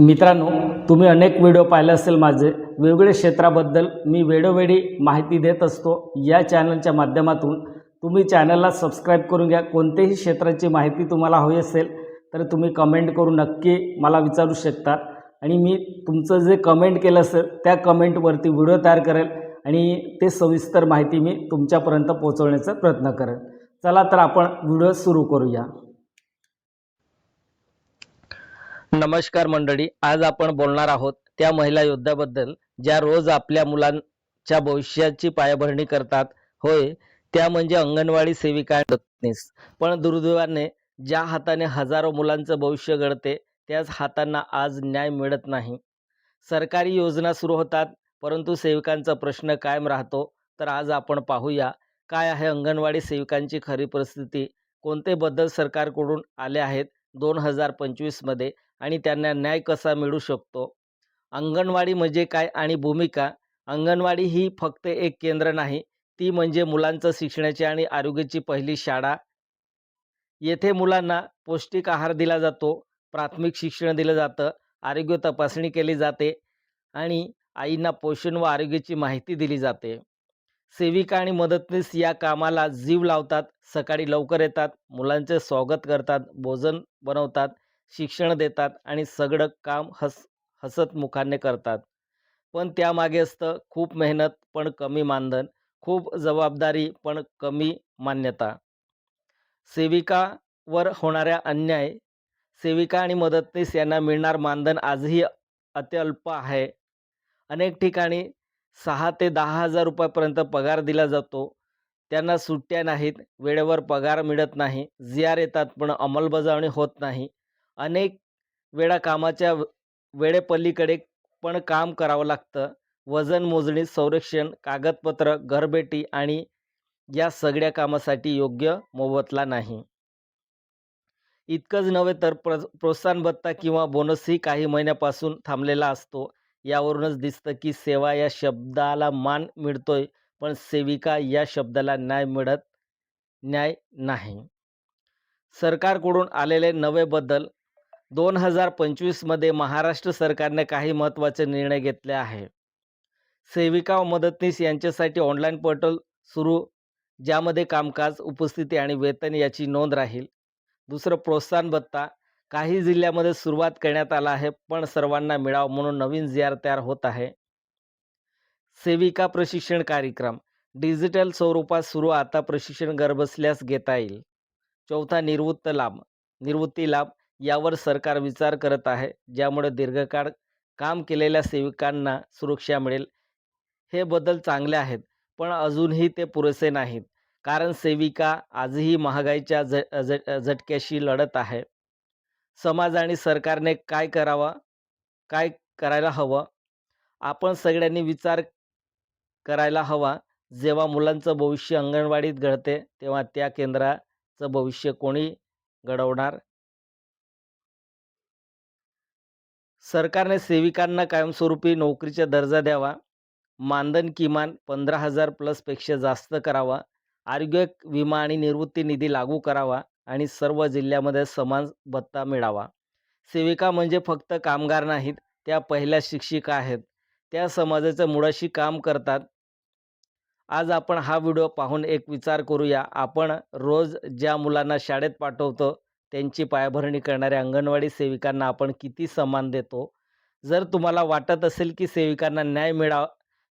मित्रांनो तुम्ही अनेक व्हिडिओ पाहिले असेल माझे. वेगवेगळ्या क्षेत्राबद्दल मी वेळोवेळी माहिती देत असतो. या चॅनलच्या माध्यमातून तुम्ही चॅनलला सबस्क्राईब करून घ्या. कोणत्याही क्षेत्राची माहिती तुम्हाला हवी असेल तर तुम्ही कमेंट करून नक्की मला विचारू शकता. आणि मी तुमचं जे कमेंट केलं असेल त्या कमेंटवरती व्हिडिओ तयार करेल आणि ते सविस्तर माहिती मी तुमच्यापर्यंत पोहोचवण्याचा प्रयत्न करेन चला तर आपण व्हिडिओ सुरू करूया. नमस्कार मंडळी आज आपण बोलणार आहोत त्या महिला योद्ध्याबद्दल ज्या रोज आपल्या मुलांच्या भविष्याची पायाभरणी करतात. होय त्या म्हणजे अंगणवाडी सेविका पण दुर्दैवाने ज्या हाताने हजारो मुलांचं भविष्य घडते त्याच हातांना आज न्याय मिळत नाही. सरकारी योजना सुरू होतात परंतु सेविकांचा प्रश्न कायम राहतो. तर आज आपण पाहूया काय आहे अंगणवाडी सेविकांची खरी परिस्थिती? कोणते बदल सरकारकडून आले आहेत? दोन हजार पंचवीसमध्ये आणि त्यांना न्याय कसा मिळू शकतो? अंगणवाडी म्हणजे काय आणि भूमिका? अंगणवाडी ही फक्त एक केंद्र नाही ती म्हणजे मुलांचं शिक्षणाची आणि आरोग्याची पहिली शाळा. येथे मुलांना पौष्टिक आहार दिला जातो प्राथमिक शिक्षण दिलं जातं आरोग्य तपासणी केली जाते आणि आईंना पोषण व आरोग्याची माहिती दिली जाते. सेविका आणि मदतनीस या कामाला जीव लावतात सकाळी लवकर येतात मुलांचे स्वागत करतात भोजन बनवतात शिक्षण देतात आणि सगळं काम हस हसत मुखाने करतात. पण त्यामागे असतं खूप मेहनत पण कमी मानधन खूप जबाबदारी पण कमी मान्यता. सेविकावर होणाऱ्या अन्याय सेविका आणि मदतनीस यांना मिळणार मानधन आजही अत्यल्प आहे. अनेक ठिकाणी सहा ते दहा हजार रुपयापर्यंत पगार दिला जातो. त्यांना सुट्ट्या नाहीत वेळेवर पगार मिळत नाही जी आर येतात पण अंमलबजावणी होत नाही. अनेक वेळा कामाच्या वेळेपलीकडे पण काम करावं लागतं. वजन मोजणी संरक्षण कागदपत्र घरबेटी आणि या सगळ्या कामासाठी योग्य मोबदला नाही. इतकंच नव्हे तर प्र प्रोत्साहन भत्ता किंवा बोनसही काही महिन्यापासून थांबलेला असतो. यावरूनच दिसतं की सेवा या शब्दाला मान मिळतोय पण सेविका या शब्दाला न्याय मिळत न्याय नाही. सरकारकडून आलेले नवे बदल दोन हजार पंचवीसमध्ये महाराष्ट्र सरकारने काही महत्त्वाचे निर्णय घेतले आहे. सेविका व मदतनीस यांच्यासाठी ऑनलाईन पोर्टल सुरू ज्यामध्ये कामकाज उपस्थिती आणि वेतन याची नोंद राहील. दुसरं प्रोत्साहन भत्ता काही जिल्ह्यामध्ये सुरुवात करण्यात आला आहे पण सर्वांना मिळावं म्हणून नवीन जी आर तयार होत आहे. सेविका प्रशिक्षण कार्यक्रम. डिजिटल स्वरूपात सुरू आता प्रशिक्षण घरबसल्यास घेता येईल. चौथा निवृत्त लाभ. निवृत्ती लाभ यावर सरकार विचार करत आहे ज्यामुळे दीर्घकाळ काम केलेल्या सेविकांना सुरक्षा मिळेल. हे बदल चांगले आहेत पण अजूनही ते पुरेसे नाहीत. कारण सेविका आजही महागाईच्या ज झटक्याशी लढत आहे. समाज आणि सरकारने काय करावा काय करायला हवं? आपण सगळ्यांनी विचार करायला हवा. जेव्हा मुलांचं भविष्य अंगणवाडीत घडते तेव्हा त्या केंद्राचं भविष्य कोणी घडवणार? सरकारने सेविकांना कायमस्वरूपी नोकरीचा दर्जा द्यावा. मानधन किमान पंधरा हजार प्लसपेक्षा जास्त करावा. आरोग्य विमा आणि निवृत्ती निधी लागू करावा. आणि सर्व जिल्ह्यामध्ये समान भत्ता मिळावा. सेविका म्हणजे फक्त कामगार नाहीत त्या पहिल्या शिक्षिका आहेत. त्या समाजाच्या मुळाशी काम करतात. आज आपण हा व्हिडिओ पाहून एक विचार करूया. आपण रोज ज्या मुलांना शाळेत पाठवतो त्यांची पायाभरणी करणाऱ्या अंगणवाडी सेविकांना आपण किती सन्मान देतो? जर तुम्हाला वाटत असेल की सेविकांना न्याय मिळा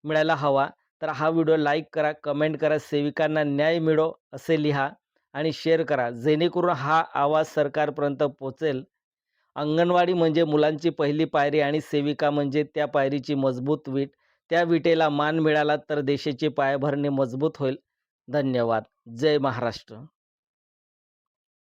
मिळायला हवा तर हा व्हिडिओ लाईक करा कमेंट करा. सेविकांना न्याय मिळो असे लिहा. आणि शेअर करा. जेणेकरून हा आवाज सरकारपर्यंत पोचेल. अंगणवाडी म्हणजे मुलांची पहिली पायरी आणि सेविका म्हणजे त्या पायरीची मजबूत वीट. त्या विटेला मान मिळाला तर देशाची पायाभरणी मजबूत होईल. धन्यवाद. जय महाराष्ट्र.